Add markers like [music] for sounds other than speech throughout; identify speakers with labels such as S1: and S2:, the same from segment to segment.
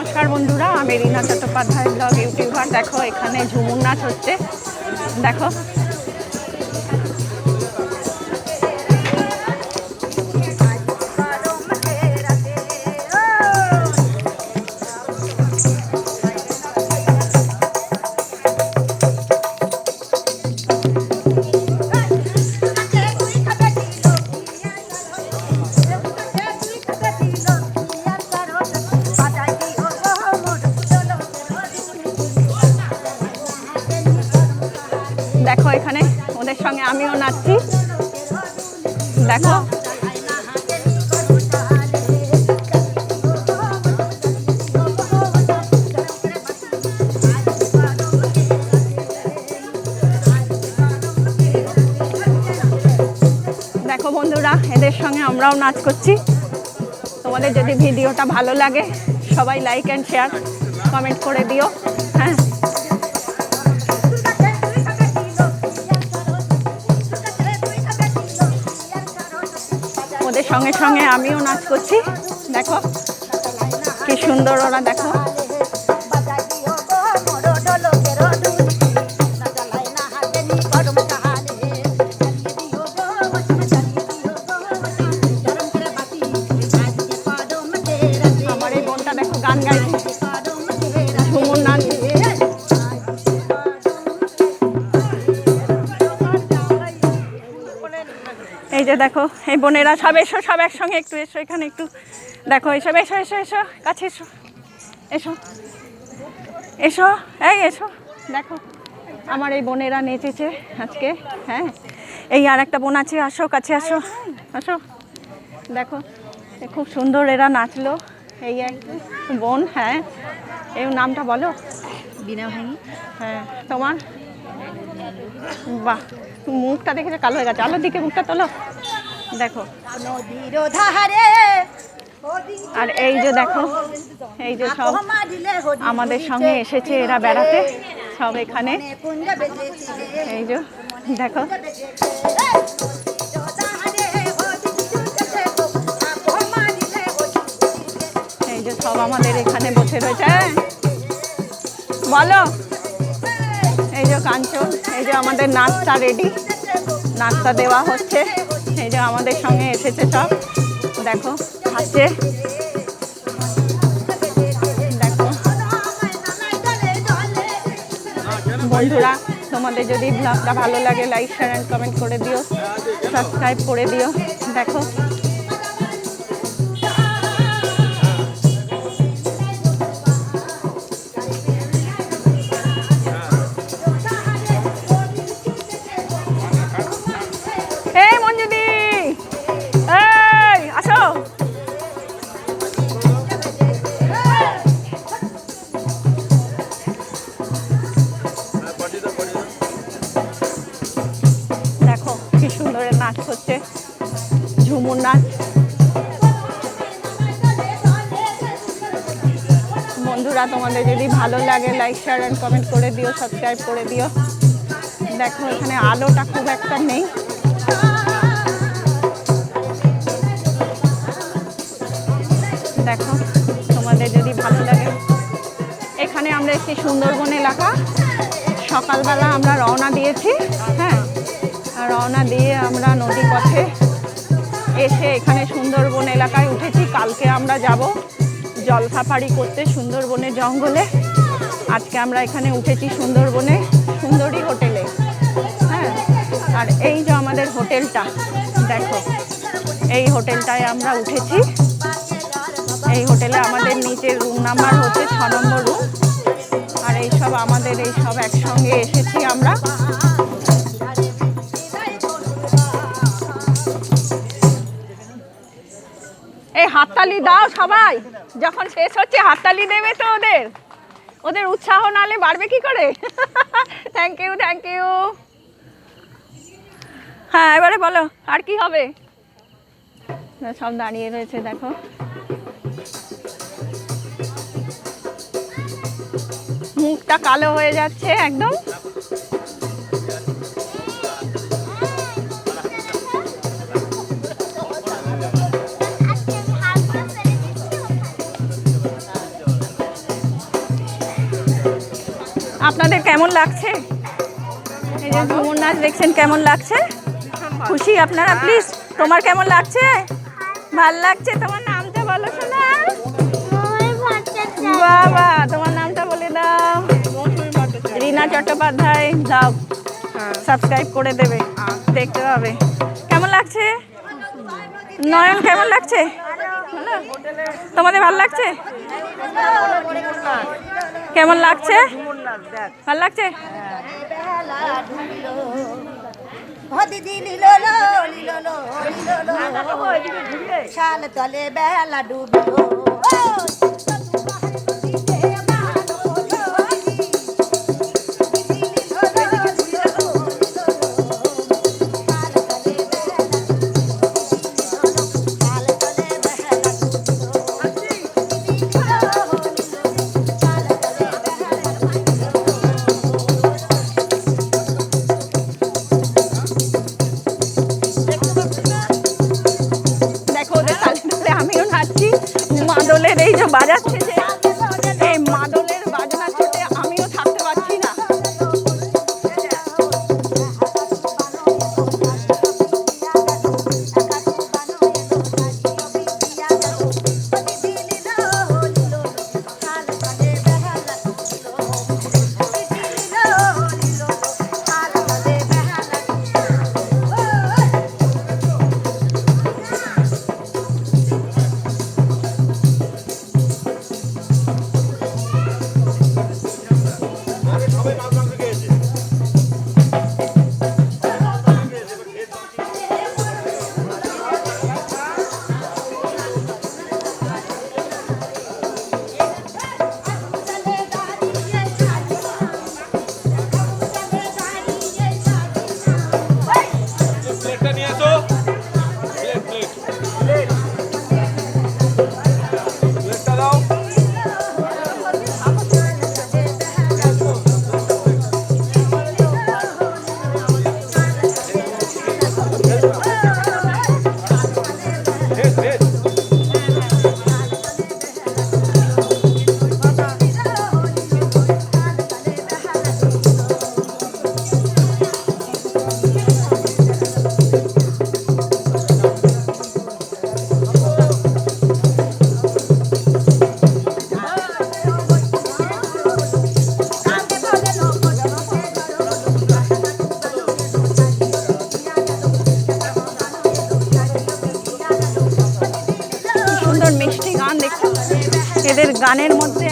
S1: নমস্কার বন্ধুরা আমি রিনা চট্টোপাধ্যায় ব্লগ ইউটিউবার দেখো এখানে ঝুমুর নাচ হচ্ছে। দেখো বন্ধুরা, এদের সঙ্গে আমরাও নাচ করছি। তোমাদের যদি ভিডিওটা ভালো লাগে, সবাই লাইক অ্যান্ড শেয়ার কমেন্ট করে দিও। হ্যাঁ। ওদের সঙ্গে সঙ্গে আমিও নাচ করছি। দেখো, কি সুন্দর ওরা, দেখো। দেখো এই বোনেরা সব এসো সব একসঙ্গে একটু এসো এখানে একটু দেখো এসব এসো এসো এসো কাছে এসো এসো এসো এই এসো দেখো আমার এই বোনেরা নেচেছে আজকে হ্যাঁ এই আর একটা বোন আছে আসো কাছে আসো আসো দেখো খুব সুন্দর এরা নাচলো এই এক বোন হ্যাঁ এই নামটা বলো?
S2: বিনা ভাঙি।
S1: হ্যাঁ তোমার? বাহ মুখটা দেখেছ কালো হয়ে গেছে আলোর দিকে মুখটা তোলো। দেখো। আর এই যে দেখো এই যে সব আমাদের সঙ্গে এসেছে এরা বেড়াতে সব এখানে। এই যে দেখো। এই যে সব আমাদের এখানে বসে রয়েছে? বলো। এই যে কাঞ্চন এই যে আমাদের নাস্তা রেডি নাস্তা দেওয়া হচ্ছে। এই যে আমাদের সঙ্গে এসেছে সব। দেখো আছে দেখো। বন্ধুরা, তোমাদের যদি ব্লগটা ভালো লাগে লাইক শেয়ার অ্যান্ড কমেন্ট করে দিও। সাবস্ক্রাইব করে দিও। দেখো। ঝুমুর নাচ বন্ধুরা, তোমাদের যদি ভালো লাগে লাইক শেয়ার অ্যান্ড কমেন্ট করে দিও সাবস্ক্রাইব করে দিও। দেখো, এখানে আলোটা খুব একটা নেই। দেখো, তোমাদের যদি ভালো লাগে। এখানে আমরা একটি সুন্দরবন এলাকা। সকালবেলা আমরা রওনা দিয়েছি হ্যাঁ? রওনা দিয়ে আমরা নদী পথে এসে এখানে সুন্দরবন এলাকায় উঠেছি। কালকে আমরা যাব জল সাফারি করতে সুন্দরবনে জঙ্গলে। আজকে আমরা এখানে উঠেছি সুন্দরবনে, সুন্দরী হোটেলে। হ্যাঁ আর এই যে আমাদের হোটেলটা, দেখো, এই হোটেলটায় আমরা উঠেছি। এই হোটেলে আমাদের নিচের রুম নাম্বার হচ্ছে ছ নম্বর রুম। আর এই সব আমাদের এই সব একসঙ্গে এসেছি আমরা। এই হাততালি দাও সবাই। যখন শেষ হচ্ছে, হাততালি দেবে তো ওদের। ওদের উৎসাহ নালে বাড়বে কি করে? থ্যাংক ইউ থ্যাংক ইউ হ্যাঁ এবারে বলো, আর কি হবে? সব দাঁড়িয়ে রয়েছে, দেখো। মুখটা কালো হয়ে যাচ্ছে একদম। আপনাদের কেমন লাগছে? এই যে ঝুমুর নাচ দেখছেন, কেমন লাগছে? খুশি আপনারা প্লিজ তোমার কেমন লাগছে? ভালো লাগছে? তোমার নামটা বলো শোনা বাবা, তোমার নামটা বলে দাও। রিনা চট্টোপাধ্যায় দাও সাবস্ক্রাইব করে দেবে। দেখতে পাবে। কেমন লাগছে? নয়ন, কেমন লাগছে? তোমাদের ভালো লাগছে? কেমন লাগছে? ভালো লাগছে?
S2: দিদি লিল লিল শাল তলে বেলা ডুবলো।
S1: মাদলের এই যে বাজাচ্ছে যে এই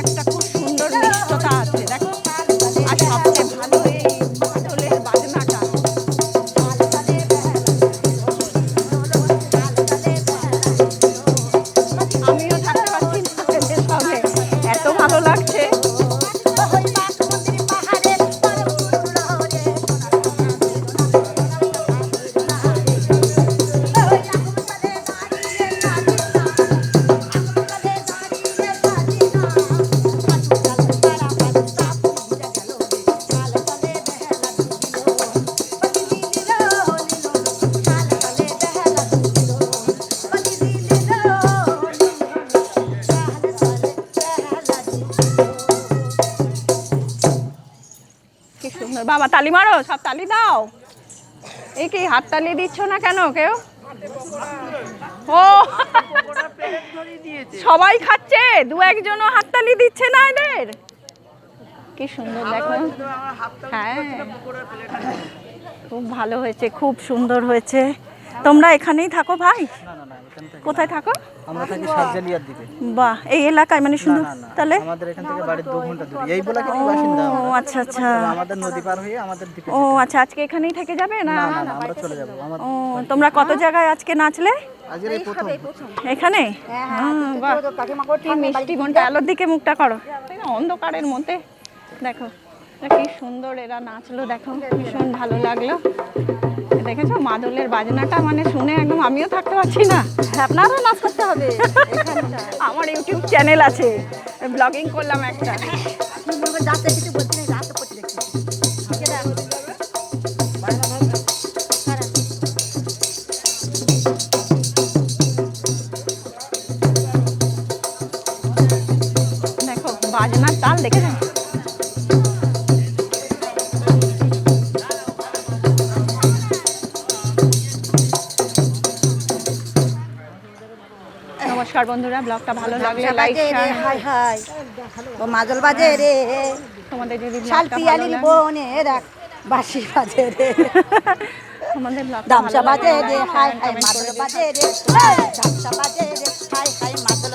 S1: একটা খুব সুন্দর মিষ্টতা আছে। দেখো বাবা তালি মারো, সব তালি দাও। এই কি, হাত তালি দিচ্ছ না কেন কেউ? ও। সবাই খাচ্ছে, দু একজনও হাততালি দিচ্ছে না এদের। কি সুন্দর দেখো। হ্যাঁ। খুব ভালো হয়েছে, খুব সুন্দর হয়েছে। তোমরা এখানেই থাকো ভাই?
S3: না না না এখান থেকে
S1: কোথায় থাকো?
S3: আমরা থাকি সাতজালিয়ার দিকে।
S1: বাহ এই এলাকায় মানে
S3: না
S1: তাহলে?
S3: আমাদের এখান থেকে বাড়ির দু ঘণ্টা দূরে। এই বলাকে বাসিন্দা
S1: ও আচ্ছা আচ্ছা।
S3: আমাদের নদী পার হয়ে আমাদের দ্বীপে
S1: ও আচ্ছা আজকে এখানেই থেকে যাবে? না
S3: না না না আমরা চলে যাব। আমার
S1: ও তোমরা কত জায়গায় আজকে নাচলে?
S3: আজকের এই প্রথম।
S1: এখানে? হ্যাঁ, বাহ। মিষ্টি মনটা আলোর দিকে মুখটা করো। তাই না, অন্ধকারের মধ্যে। দেখো কি সুন্দর এরা নাচলো দেখো ভীষণ ভালো লাগল। দেখেছ? মাদলের বাজনাটা মানে শুনে একদম আমিও থাকতে পারছি না। আপনারও নাচ করতে হবে। [laughs] আমার ইউটিউব চ্যানেল আছে। ব্লগিং করলাম একটা।
S2: যাতে কিছু বলছি না
S1: বাজনার তাল দেখেছেন বন্ধুরা ব্লগটা ভালো লাগলে লাইক শেয়ার
S2: হাই হাই। ও মাজল বাজে রে।
S1: তোমাদের যদি
S2: শালতি
S1: আলিল
S2: বনে রাখ বাসি বাজে রে।
S1: তোমাদের ব্লগ
S2: দামসা বাজে রে হাই হাই
S1: মাজল
S2: বাজে রে। দামসা বাজে রে হাই হাই
S1: মাজল